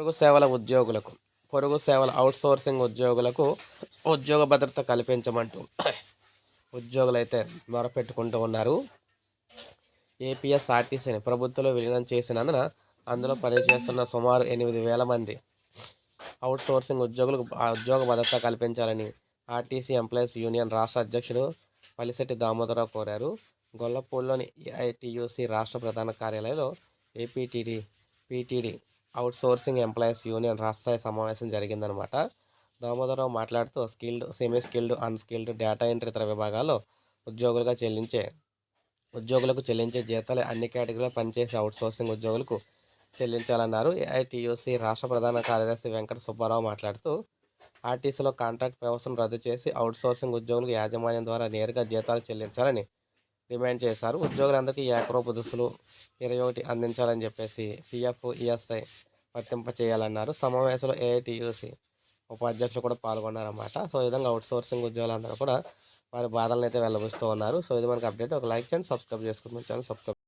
పొరుగు సేవల ఉద్యోగులకు పొరుగు సేవల అవుట్సోర్సింగ్ ఉద్యోగులకు ఉద్యోగ భద్రత కల్పించమంటూ ఉద్యోగులైతే మొరపెట్టుకుంటూ ఉన్నారు. ఏపీఎస్ ఆర్టీసీని ప్రభుత్వంలో విలీనం చేసినందున అందులో పనిచేస్తున్న సుమారు ఎనిమిది వేల మంది అవుట్సోర్సింగ్ ఉద్యోగులకు ఉద్యోగ భద్రత కల్పించాలని ఆర్టీసీ ఎంప్లాయీస్ యూనియన్ రాష్ట్ర అధ్యక్షుడు పలిశెట్టి దామోదరరావు కోరారు. గొల్లపూడిలోని ఐటీయూసీ రాష్ట్ర ప్రధాన కార్యాలయంలో A P T D P T D outsourcing employees union రాష్ట్రస్థాయి సమావేశం జరిగిందనమాట. దామోదరరావు మాట్లాడుతూ skilled semi skilled unskilled data entry ఇతర విభాగాల్లో ఉద్యోగులుగా చెల్లించే ఉద్యోగులకు చెల్లించే జీతాలు అన్ని కేటగిరీలో పనిచేసే అవుట్ సోర్సింగ్ ఉద్యోగులకు చెల్లించాలన్నారు. ఏఐటీయూసీ రాష్ట్ర ప్రధాన కార్యదర్శి వెంకట సుబ్బారావు మాట్లాడుతూ ఆర్టీసీలో కాంట్రాక్ట్ వ్యవస్థను రద్దు చేసి అవుట్ సోర్సింగ్ ఉద్యోగులకు యాజమాన్యం ద్వారా నేరుగా జీతాలు చెల్లించాలని డిమాండ్ చేశారు. ఉద్యోగులందరికీ ఏకరూప దుస్తులు ఇరవై ఒకటి అందించాలని చెప్పేసి పిఎఫ్ ఈఎస్ఐ వర్తింప చేయాలన్నారు. సమావేశంలో ఏఐటియుసి ఉపాధ్యక్షులు కూడా పాల్గొన్నారన్నమాట. సో ఈ విధంగా అవుట్ సోర్సింగ్ ఉద్యోగులందరూ కూడా వారి బాధలను అయితే వెళ్ళబుస్తూ ఉన్నారు. సో ఇది మనకి అప్డేట్. ఒక లైక్ చేయండి సబ్స్క్రైబ్ చేసుకుంటున్నాను ఛానల్ సబ్స్క్రైబ్